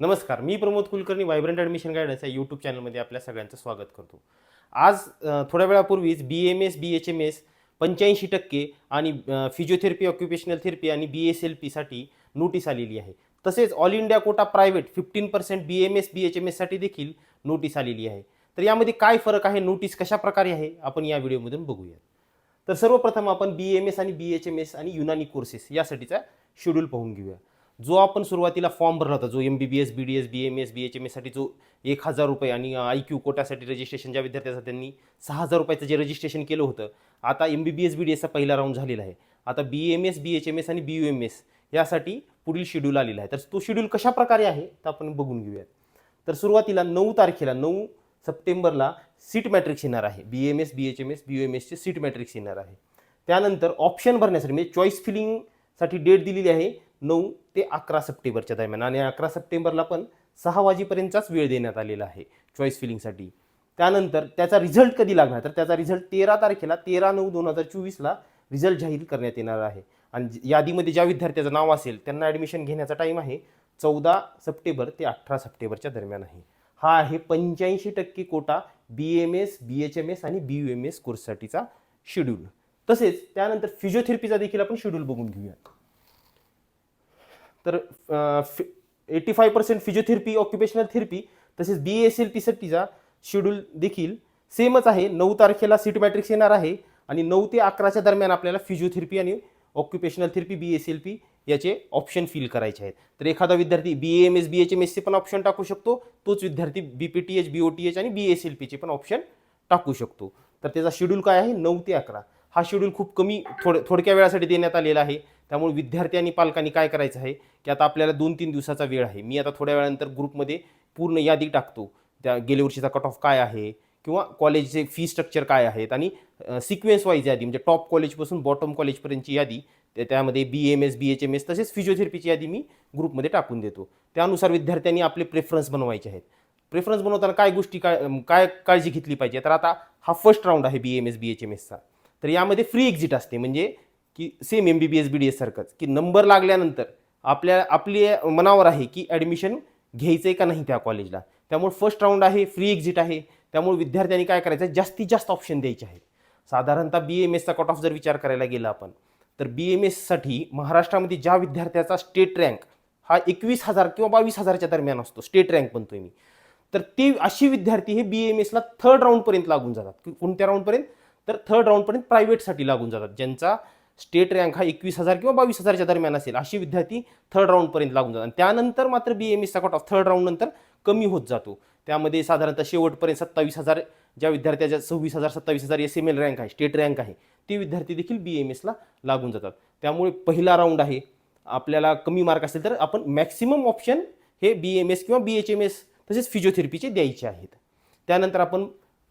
नमस्कार मी Pramod Kulkarni vibrant admission guidance या YouTube चॅनलमध्ये आपल्या सगळ्यांचं स्वागत करतो. आज थोड्या वेळापूर्वीच B M S B H M S पंच्याऐंशी टक्के आणि फिजिओथेरपी ऑक्युपेशनल थेरपी आणि बी एस एल पीसाठी नोटीस आलेली आहे. तसेच all India quota private fifteen percent B M S B H M एससाठी देखील नोटीस आलेली आहे. तर यामध्ये काय फरक आहे? नोटीस कशा प्रकारे आहे? आपण या व्हिडिओमधून बघूया तर सर्वप्रथम आपण बी एम एस आणि बी एच एम एस आणि युनानी कोर्सेस यासाठीचा शेड्यूल पाहून घेऊया. जो आपण सुरुवातीला फॉर्म भरला होता जो M B B S B D S B M S B H M एससाठी जो एक हजार रुपये आणि आय क्यू कोट्यासाठी रजिस्ट्रेशन ज्या विद्यार्थ्याचं त्यांनी सहा हजार रुपयाचं जे रजिस्ट्रेशन केलं होतं आता M B B S B D एसचा पहिला राऊंड झालेला आहे. आता B M S B H M S आणि बी यू एम एस यासाठी पुढील शेड्यूल आलेला आहे. तर तो शेड्यूल कशा प्रकारे आहे तर आपण बघून घेऊयात. तर सुरुवातीला नऊ तारखेला नऊ सप्टेंबरला सीट मॅट्रिक्स येणार आहे. B M S B H M S B U M एसचे सीट मॅट्रिक्स येणार आहे. त्यानंतर ऑप्शन भरण्यासाठी म्हणजे चॉईस फिलिंगसाठी डेट दिलेली आहे. नऊ ते अकरा सप्टेंबरच्या दरम्यान. आणि अकरा सप्टेंबरला पण सहा वाजेपर्यंतचाच वेळ देण्यात आलेला आहे चॉईस फिलिंगसाठी त्यानंतर त्याचा रिझल्ट कधी लागणार? तर त्याचा रिझल्ट तेरा तारखेला तेरा नऊ दोन हजार चोवीसला रिझल्ट जाहीर करण्यात येणार आहे. आणि यादीमध्ये ज्या विद्यार्थ्याचं नाव असेल त्यांना ॲडमिशन घेण्याचा टाईम आहे चौदा सप्टेंबर ते अठरा सप्टेंबरच्या दरम्यान आहे. हा आहे पंच्याऐंशी टक्के quota B M S B H M S आणि बी यू एम एस कोर्ससाठीचा शेड्यूल तसेच त्यानंतर फिजिओथेरपीचा देखील आपण शेड्यूल बघून घेऊया तर eighty five percent physiotherapy occupational therapy तसेच बी एस एल पीसाठीचा शेड्यूल देखील सेमच आहे. नऊ तारखेला सीट मॅट्रिक्स येणार आहे आणि नऊ ते अकराच्या दरम्यान आपल्याला फिजिओथेरपी आणि occupational therapy B S L P याचे ऑप्शन फिल करायचे आहेत. तर एखादा विद्यार्थी B M S B H M एसचे पण ऑप्शन टाकू शकतो. तोच विद्यार्थी B P T H B O T H आणि बी एस एल पीचे पण ऑप्शन टाकू शकतो. तर त्याचा शेड्यूल काय आहे? नऊ ते अकरा. हा शेड्यूल खूप कमी थोड थोडक्या वेळासाठी देण्यात आलेला आहे. त्यामुळे विद्यार्थी आणि पालकांनी काय करायचं आहे की आता आपल्याला दोन तीन दिवसाचा वेळ आहे. मी आता थोड्या वेळानंतर ग्रुपमध्ये पूर्ण यादी टाकतो. त्या गेल्या वर्षीचा कट ऑफ काय आहे किंवा कॉलेजचे फी स्ट्रक्चर काय आहेत आणि सिक्वेन्स वाईज यादी म्हणजे टॉप कॉलेजपासून बॉटम कॉलेजपर्यंतची यादी त्यामध्ये B M S B H M S तसेच फिजिओथेरपीची यादी मी ग्रुपमध्ये टाकून देतो. त्यानुसार विद्यार्थ्यांनी आपले प्रेफरन्स बनवायचे आहेत. प्रेफरन्स बनवताना काय गोष्टी काय काय काळजी घेतली पाहिजे? तर आता हा फर्स्ट राऊंड आहे B M S B H M एसचा तर यामध्ये फ्री एक्झिट असते. म्हणजे की same M B B S B D S सारखंच. की नंबर लागल्यानंतर आपल्या आपली मनावर आहे की ॲडमिशन घ्यायचं आहे का नाही त्या कॉलेजला त्यामुळे फर्स्ट राऊंड आहे फ्री एक्झिट आहे. त्यामुळे विद्यार्थ्यांनी काय करायचं जास्तीत जास्त ऑप्शन द्यायचे आहेत. साधारणतः बी एम एसचा कट ऑफ जर विचार करायला गेला आपण तर बी एम एससाठी महाराष्ट्रामध्ये ज्या विद्यार्थ्याचा स्टेट रँक हा एकवीस हजार किंवा बावीस हजारच्या दरम्यान असतो स्टेट रँक म्हणतोय मी तर ते अशी विद्यार्थी हे बी एम एसला थर्ड राऊंडपर्यंत लागून जातात. कोणत्या राऊंडपर्यंत तर थर्ड राऊंडपर्यंत प्रायव्हेटसाठी लागून जातात ज्यांचा स्टेट रँक हा एकवीस हजार किंवा बावीस हजारच्या दरम्यान असेल अशी विद्यार्थी थर्ड राऊंडपर्यंत लागून जातात. आणि त्यानंतर मात्र बी एम एसचा कट ऑफ थर्ड राऊंडनंतर कमी होत जातो. त्यामध्ये साधारणतः शेवटपर्यंत सत्तावीस हजार ज्या विद्यार्थ्याच्या सव्वीस हजार सत्तावीस हजार एस एम एल रँक आहे स्टेट रँक आहे ते विद्यार्थी देखील बी एम एसला लागून जातात. त्यामुळे पहिला राऊंड आहे. आपल्याला कमी मार्क असेल तर आपण मॅक्सिमम ऑप्शन हे बी एम एस किंवा बी एच एम एस तसेच फिजिओथेरपीचे द्यायचे आहेत. त्यानंतर आपण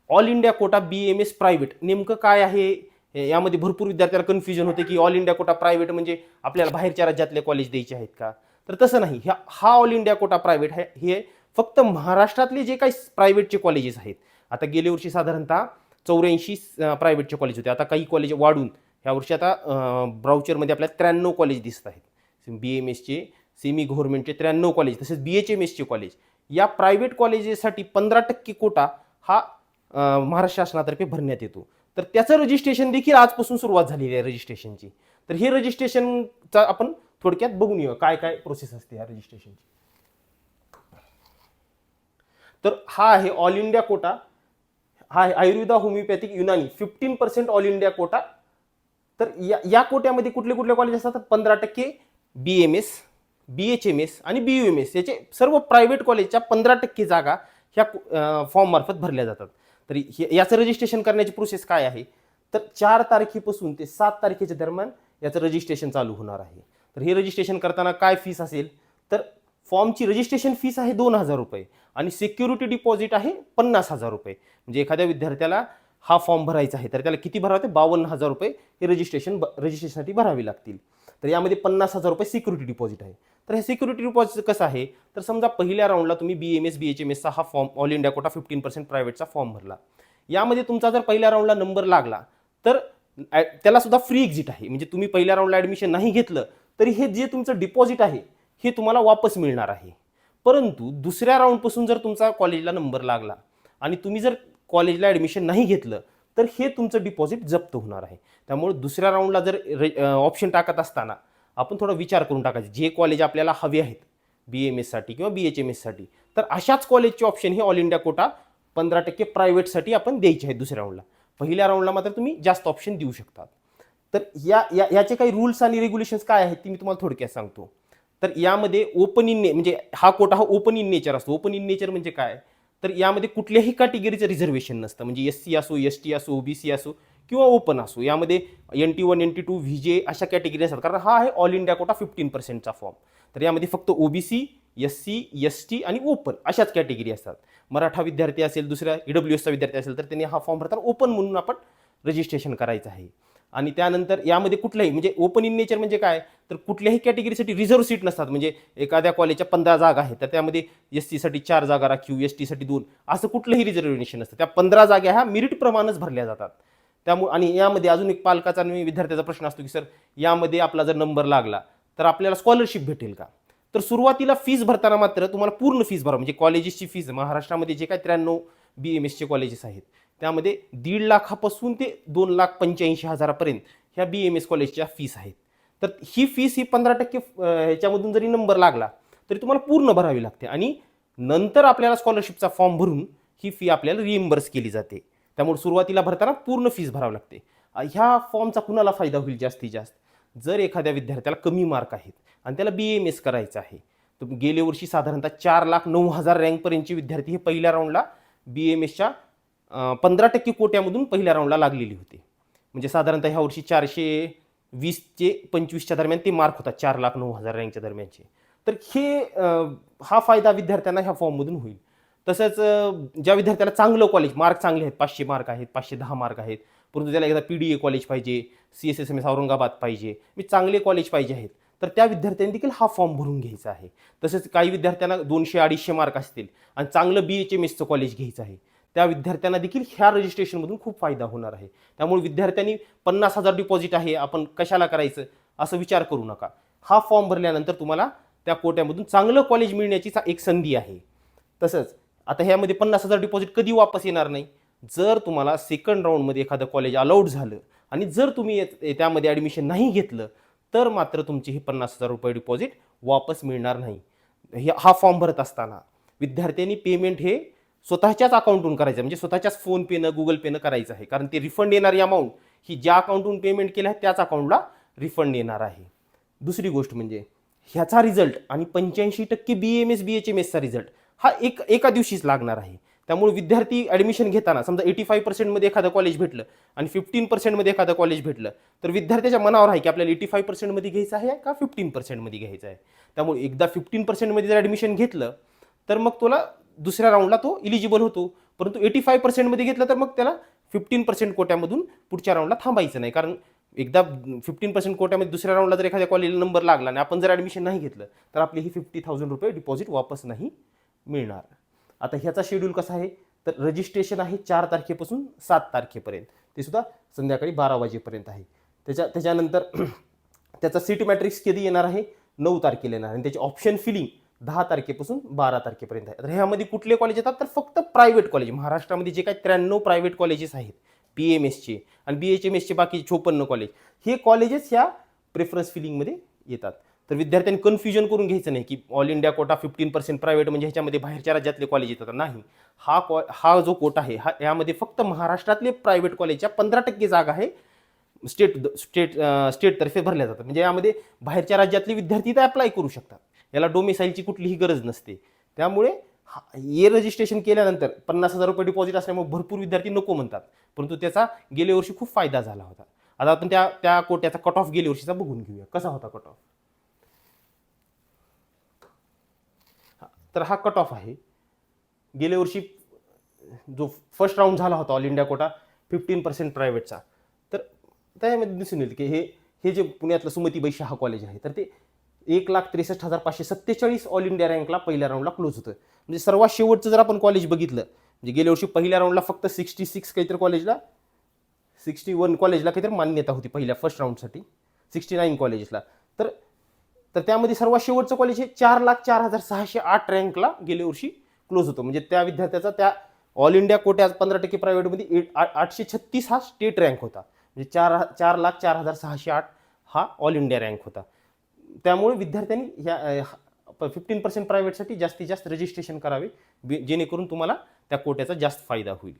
all India quota B M S private नेमकं काय आहे? यामध्ये भरपूर विद्यार्थ्याला कन्फ्युजन होते की ऑल इंडिया कोटा प्रायव्हेट म्हणजे आपल्याला बाहेरच्या राज्यातले कॉलेज द्यायचे आहेत का? तर तसं नाही. ह्या हा ऑल इंडिया कोटा प्रायव्हेट आहे हे फक्त महाराष्ट्रातले जे काही प्रायव्हेटचे कॉलेजेस आहेत. आता गेल्या वर्षी साधारणतः चौऱ्याऐंशी प्रायव्हेटचे कॉलेज होते. आता काही कॉलेज वाढून ह्या वर्षी आता ब्राउचरमध्ये आपल्याला त्र्याण्णव कॉलेज दिसत आहेत. बी एम एसचे सेमी गव्हर्नमेंटचे त्र्याण्णव कॉलेज तसेच बी एच एम एसचे कॉलेज या प्रायव्हेट कॉलेजेससाठी पंधरा टक्के कोटा हा महाराष्ट्र शासनातर्फे भरण्यात येतो. तर त्याचं रजिस्ट्रेशन देखील आजपासून सुरुवात झालेली आहे रजिस्ट्रेशनची तर हे रजिस्ट्रेशनचा आपण थोडक्यात बघून येऊ काय काय प्रोसेस असते या रजिस्ट्रेशनची तर हा आहे ऑल इंडिया कोटा हा आहे Ayurveda homeopathic Unani fifteen percent all India quota तर या या कोट्यामध्ये कुठले कुठले कॉलेज असतात? पंधरा टक्के B M S B H M S आणि बी यू एम एस याचे सर्व प्रायव्हेट कॉलेजच्या पंधरा टक्के जागा ह्या फॉर्ममार्फत भरल्या जातात. तर हे- याचं रजिस्ट्रेशन करण्याची प्रोसेस काय आहे? तर चार तारखेपासून ते सात तारखेच्या दरम्यान याचं रजिस्ट्रेशन चालू होणार आहे. तर हे रजिस्ट्रेशन करताना काय फीस असेल? तर फॉर्मची रजिस्ट्रेशन फीस आहे दोन हजार रुपये आणि सिक्युरिटी डिपॉझिट आहे पन्नास हजार रुपये. म्हणजे एखाद्या विद्यार्थ्याला हा फॉर्म भरायचा आहे तर त्याला किती भरावे लागते? बावन्न हजार रुपये हे रजिस्ट्रेशन रजिस्ट्रेशनसाठी भरावे लागतील. तर यामध्ये पन्नास हजार रुपये सिक्युरिटी डिपॉझिट आहे. तर हे सिक्युरिटी डिपॉझिट कसं आहे? तर समजा पहिल्या राऊंडला तुम्ही B M S B H M एसचा हा form all India quota fifteen percent प्रायव्हेटचा form भरला. यामध्ये तुमचा जर पहिल्या राऊंडला नंबर लागला तर त्याला सुद्धा फ्री एक्झिट आहे. म्हणजे तुम्ही पहिल्या राऊंडला ॲडमिशन नाही घेतलं तरी हे जे तुमचं डिपॉझिट आहे हे तुम्हाला वापस मिळणार आहे. परंतु दुसऱ्या राऊंडपासून जर तुमचा कॉलेजला नंबर लागला आणि तुम्ही जर कॉलेजला ॲडमिशन नाही घेतलं तर हे तुमचं डिपॉझिट जप्त होणार आहे. त्यामुळे दुसऱ्या राऊंडला जर ऑप्शन टाकत असताना आपण थोडा विचार करून टाकायचे. जे कॉलेज आपल्याला हवे आहेत बी एम एससाठी किंवा बी एच एम एससाठी तर अशाच कॉलेजचे ऑप्शन हे ऑल इंडिया कोटा पंधरा टक्के प्रायव्हेटसाठी आपण द्यायचे आहेत दुसऱ्या राऊंडला पहिल्या राऊंडला मात्र तुम्ही जास्त ऑप्शन देऊ शकतात. तर या या याचे काही रूल्स आणि रेग्युलेशन्स काय आहेत ते मी तुम्हाला थोडक्यात सांगतो. तर यामध्ये ओपन इन ने म्हणजे हा कोटा हा ओपन इन नेचर असतो. ओपन इन नेचर म्हणजे काय? तर यामध्ये कुठल्याही कॅटेगरीचं रिझर्वेशन नसतं. म्हणजे एस सी असो एस टी असो बी सी असो किंवा ओपन असो. यामध्ये N T one N T two V J अशा कॅटेगरी असतात. कारण हा आहे ऑल इंडिया कोटा फिफ्टीन पर्सेंटचा फॉर्म तर यामध्ये फक्त OBC S C S T आणि ओपन अशाच कॅटेगरी असतात. मराठा विद्यार्थी असेल दुसऱ्या ईडब्ल्यू एसचा विद्यार्थी असेल तर त्यांनी हा फॉर्म भरताना ओपन म्हणून आपण रजिस्ट्रेशन करायचं आहे. आणि त्यानंतर यामध्ये कुठल्याही म्हणजे ओपन इन नेचर म्हणजे काय? तर कुठल्याही कॅटेगरीसाठी रिझर्व्ह सीट नसतात. म्हणजे एखाद्या कॉलेजच्या पंधरा जागा आहेत तर त्यामध्ये एस सीसाठी चार जागा राखीव एस टीसाठी दोन असं कुठलंही रिझर्वेशन नसतं. त्या पंधरा जागा ह्या मेरिट प्रमाणच भरल्या जातात. त्यामुळे आणि यामध्ये अजून एक पालकाचा आणि विद्यार्थ्याचा प्रश्न असतो की सर यामध्ये आपला जर नंबर लागला तर आपल्याला स्कॉलरशिप भेटेल का? तर सुरुवातीला फीज भरताना मात्र तुम्हाला पूर्ण फीज भरा म्हणजे कॉलेजेसची फीज महाराष्ट्रामध्ये जे काय त्र्याण्णव बी एम एसचे कॉलेजेस आहेत त्यामध्ये दीड लाखापासून ते दोन लाख पंच्याऐंशी हजारापर्यंत ह्या बी एम एस कॉलेजच्या फीस आहेत. तर ही फीस ही पंधरा टक्के ह्याच्यामधून जरी नंबर लागला तरी तुम्हाला पूर्ण भरावी लागते. आणि नंतर आपल्याला स्कॉलरशिपचा फॉर्म भरून ही फी आपल्याला रिएम्बर्स केली जाते. त्यामुळे सुरुवातीला भरताना पूर्ण फीज भरावी लागते. ह्या फॉर्मचा कुणाला फायदा होईल जास्तीत जास्त? जर एखाद्या विद्यार्थ्याला कमी मार्क आहेत आणि त्याला बी एम एस करायचं आहे तर गेल्या वर्षी साधारणतः चार लाख नऊ हजार रँकपर्यंतचे विद्यार्थी हे पहिल्या राऊंडला बी एम एसच्या पंधरा टक्के कोट्यामधून पहिल्या राऊंडला लागलेली होती. म्हणजे साधारणतः ह्या वर्षी चारशे वीस ते पंचवीसच्या दरम्यान ते मार्क होतात चार लाख नऊ हजार रँकच्या दरम्यानचे. तर हे हा फायदा विद्यार्थ्यांना ह्या फॉर्ममधून होईल. तसंच ज्या विद्यार्थ्याला चांगलं कॉलेज मार्क चांगले आहेत पाचशे मार्क आहेत पाचशे दहा मार्क आहेत परंतु त्याला एकदा पी डी ए कॉलेज पाहिजे C S S M S Aurangabad पाहिजे मी चांगले कॉलेज पाहिजे आहेत तर त्या विद्यार्थ्यांनी देखील हा फॉर्म भरून घ्यायचा आहे. तसंच काही विद्यार्थ्यांना दोनशे अडीचशे मार्क असतील आणि चांगलं बी एच एम एसचं कॉलेज घ्यायचं आहे त्या विद्यार्थ्यांना देखील ह्या रजिस्ट्रेशनमधून खूप फायदा होणार आहे. त्यामुळे विद्यार्थ्यांनी पन्नास हजार डिपॉझिट आहे आपण कशाला करायचं असं विचार करू नका. हा फॉर्म भरल्यानंतर तुम्हाला त्या कोट्यामधून चांगलं कॉलेज मिळण्याची एक संधी आहे. तसंच आता ह्यामध्ये पन्नास हजार डिपॉझिट कधी वापस येणार नाही? जर तुम्हाला सेकंड राऊंडमध्ये एखादं कॉलेज अलाउड झालं आणि जर तुम्ही त्यामध्ये ॲडमिशन नाही घेतलं तर मात्र तुमची हे पन्नास हजार रुपये डिपॉझिट वापस मिळणार नाही. हे हा फॉर्म भरत असताना विद्यार्थ्यांनी पेमेंट हे स्वतःच्याच अकाउंटून करायचं म्हणजे स्वतःच्याच फोनपेनं गुगल पेनं करायचं आहे. कारण ते रिफंड येणारी अमाऊंट ही ज्या अकाउंटून पेमेंट केलं आहे त्याच अकाउंटला रिफंड येणार आहे. दुसरी गोष्ट म्हणजे ह्याचा रिझल्ट आणि पंच्याऐंशी टक्के B M S B H M एसचा result हा एक एका दिवशीच लागणार आहे. त्यामुळे विद्यार्थी ॲडमिशन घेताना समजा एटी फाईव्ह पर्सेंटमध्ये एखादं कॉलेज भेटलं आणि फिफ्टीन पर्सेंटमध्ये एखादं कॉलेज भेटलं तर विद्यार्थ्याच्या मनावर आहे की आपल्याला एटी फाईव्ह पर्सेंटमध्ये घ्यायचं आहे का फिफ्टीन पर्सेंटमध्ये घ्यायचं आहे? त्यामुळे एकदा फिफ्टीन पर्सेंटमध्ये जर ॲडमिशन घेतलं तर मग तुला दुसऱ्या राऊंडला तो इलिजिबल होतो. परंतु एटी फाईव्ह पर्सेंटमध्ये घेतलं तर मग त्याला फिफ्टीन पर्सेंट कोट्यामधून पुढच्या राऊंडला थांबायचं नाही. कारण एकदा फिफ्टीन पर्सेंट कोट्यामध्ये दुसऱ्या राऊंडला जर एखाद्या कॉलेजला नंबर लागला आणि आपण जर ॲडमिशन नाही घेतलं तर आपली ही फिफ्टी थाउजंड रुपये डिपॉझिट वापस नाही मिळणार. आता ह्याचा शेड्यूल कसा आहे? तर रजिस्ट्रेशन आहे चार तारखेपासून सात तारखेपर्यंत. ते सुद्धा संध्याकाळी बारा वाजेपर्यंत आहे. त्याच्या त्याच्यानंतर त्याचा सीट मॅट्रिक्स कधी येणार आहे? नऊ तारखेला येणार आणि त्याची ऑप्शन फिलिंग दहा तारखेपासून बारा तारखेपर्यंत आहे. तर ह्यामध्ये कुठले कॉलेज येतात? तर फक्त प्रायव्हेट कॉलेज महाराष्ट्रामध्ये जे काही त्र्याण्णव प्रायव्हेट कॉलेजेस आहेत पी एम एसचे आणि बी एच एम एसचे बाकी चोपन्न कॉलेज हे कॉलेजेस ह्या प्रेफरन्स फिलिंगमध्ये येतात. तर विद्यार्थ्यांनी कन्फ्युजन करून घ्यायचं नाही की all India quota fifteen percent private म्हणजे ह्याच्यामध्ये बाहेरच्या राज्यातले कॉलेज येतात. नाही. हा कॉ हा जो कोटा आहे हा यामध्ये फक्त महाराष्ट्रातले प्रायव्हेट कॉलेजच्या पंधरा टक्के जागा आहे स्टेट स्टेट स्टेटतर्फे भरल्या जातात. म्हणजे यामध्ये बाहेरच्या राज्यातले विद्यार्थी तर अप्लाय करू शकतात. याला डोमिसाईलची कुठलीही गरज नसते. त्यामुळे हा- रजिस्ट्रेशन केल्यानंतर पन्नास हजार रुपये डिपॉझिट असल्यामुळे भरपूर विद्यार्थी नको म्हणतात. परंतु त्याचा गेल्या वर्षी खूप फायदा झाला होता. आता आपण त्या त्या कोट्याचा कट ऑफ गेल्या वर्षीचा बघून घेऊया. कसा होता कट ऑफ तर हा कट ऑफ आहे. गेल्या वर्षी जो फर्स्ट राऊंड झाला होता all India quota fifteen percent प्रायव्हेटचा तर त्यामध्ये दिसून येईल की हे हे जे पुण्यातलं सुमतीबाई शहा कॉलेज आहे तर ते एक लाख त्रेसष्ट हजार पाचशे सत्तेचाळीस ऑल इंडिया रँकला पहिल्या राऊंडला क्लोज होतं. म्हणजे सर्वात शेवटचं जर आपण कॉलेज बघितलं म्हणजे गेल्या वर्षी पहिल्या राऊंडला फक्त सिक्स्टी सिक्स काहीतरी कॉलेजला सिक्स्टी वन कॉलेजला काहीतरी मान्यता होती पहिल्या फर्स्ट राऊंडसाठी सिक्स्टी नाईन कॉलेजेसला तर तर त्यामध्ये सर्वात शेवटचं कॉलेज हे चार लाख चार हजार सहाशे आठ रँकला गेल्या वर्षी क्लोज होतं. म्हणजे त्या विद्यार्थ्याचा त्या ऑल इंडिया कोट्या पंधरा टक्के प्रायव्हेटमध्ये एट आठशे छत्तीस हा स्टेट रँक होता. म्हणजे चार चार लाख चार हजार सहाशे आठ हा ऑल इंडिया रँक होता. त्यामुळे विद्यार्थ्यांनी ह्या फिफ्टीन पर्सेंट प्रायव्हेटसाठी जास्तीत जास्त रजिस्ट्रेशन करावे बे- जेणेकरून तुम्हाला त्या कोट्याचा जास्त फायदा होईल.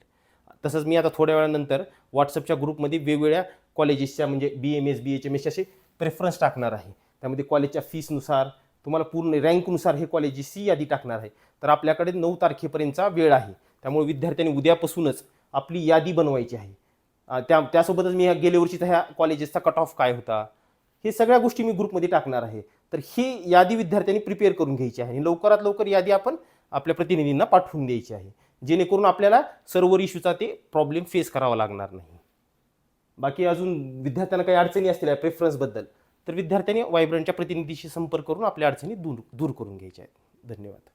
तसंच मी आता थोड्या वेळानंतर व्हॉट्सअपच्या ग्रुपमध्ये वेगवेगळ्या कॉलेजेसच्या म्हणजे B M S B H M S असे प्रेफरन्स टाकणार आहे. त्यामध्ये कॉलेजच्या फीसनुसार तुम्हाला पूर्ण रँकनुसार हे कॉलेजेसची यादी टाकणार आहे. तर आपल्याकडे नऊ तारखेपर्यंतचा वेळ आहे. त्यामुळे विद्यार्थ्यांनी उद्यापासूनच आपली यादी बनवायची आहे. त्या त्यासोबतच मी ह्या गेल्या वर्षीचा ह्या कॉलेजेसचा कट ऑफ काय होता? हे सगळ्या गोष्टी मी ग्रुपमध्ये टाकणार आहे. तर ही यादी विद्यार्थ्यांनी प्रिपेअर करून घ्यायची आहे. आणि लवकरात लवकर यादी आपण आपल्या प्रतिनिधींना पाठवून द्यायची आहे. जेणेकरून आपल्याला सर्वर इश्यूचा ते प्रॉब्लेम फेस करावा लागणार नाही. बाकी अजून विद्यार्थ्यांना काही अडचणी असतील प्रेफरन्सबद्दल तर विद्यार्थ्यांनी वायब्रंटच्या प्रतिनिधीशी संपर्क करून आपल्या अडचणी दूर दूर करून घ्यायच्या आहेत. धन्यवाद.